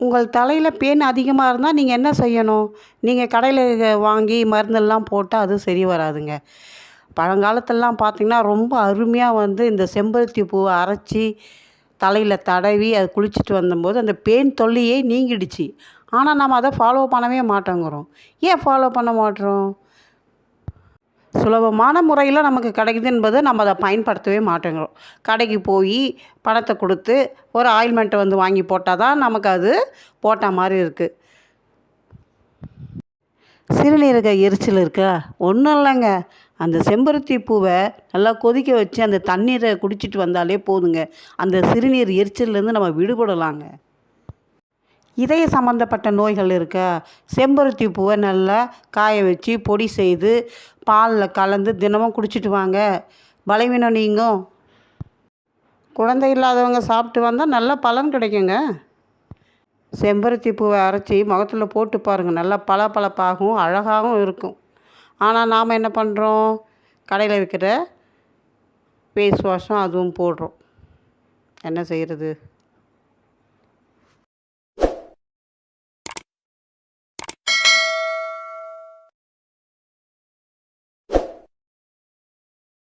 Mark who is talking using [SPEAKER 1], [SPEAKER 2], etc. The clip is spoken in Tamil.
[SPEAKER 1] உங்கள் தலையில் பேன் அதிகமாக இருந்தால் நீங்கள் என்ன செய்யணும்? நீங்கள் கடையில் வாங்கி மருந்தெல்லாம் போட்டால் அது சரி வராதுங்க. பழங்காலத்துலலாம் பார்த்திங்கன்னா ரொம்ப அருமையாக வந்து இந்த செம்பருத்தி பூவை அரைச்சி தலையில் தடவி அது குளிச்சுட்டு வந்தபோது அந்த பேன் தொல்லையே நீங்கிடுச்சு. ஆனால் நம்ம அதை ஃபாலோ பண்ணவே மாட்டேங்கிறோம். ஏன் ஃபாலோ பண்ண மாட்டோம்? சுலபமான முறையில் நமக்கு கிடைக்குது என்பது நம்ம அதை பயன்படுத்தவே மாட்டேங்கிறோம். கடைக்கு போய் பணத்தை கொடுத்து ஒரு ஆயில்மெண்ட்டை வந்து வாங்கி போட்டால் தான் நமக்கு அது போட்ட மாதிரி இருக்குது சிறுநீரக எரிச்சல் இருக்கா? ஒன்றும் இல்லைங்க. அந்த செம்பருத்தி பூவை நல்லா கொதிக்க வச்சு அந்த தண்ணீரை குடிச்சிட்டு வந்தாலே போதுங்க. அந்த சிறுநீர் எரிச்சல்லேருந்து நம்ம விடுபடலாங்க. இதய சம்மந்தப்பட்ட நோய்கள் இருக்கா செம்பருத்தி பூவை நல்லா காய வச்சு பொடி செய்து பாலில் கலந்து தினமும் குடிச்சிட்டு வாங்க. பலவீனம் நீங்கும். குழந்தை இல்லாதவங்க சாப்பிட்டு வந்தால் நல்ல பலன் கிடைக்குங்க. செம்பருத்தி பூவை அரைச்சி முகத்தில் போட்டு பாருங்கள் நல்லா பளபளப்பாகவும் அழகாகவும் இருக்கும். ஆனால் நாம் என்ன பண்ணுறோம் கடையில் விற்கிற ஃபேஸ் வாஷும் அதுவும் போடுறோம். என்ன செய்கிறது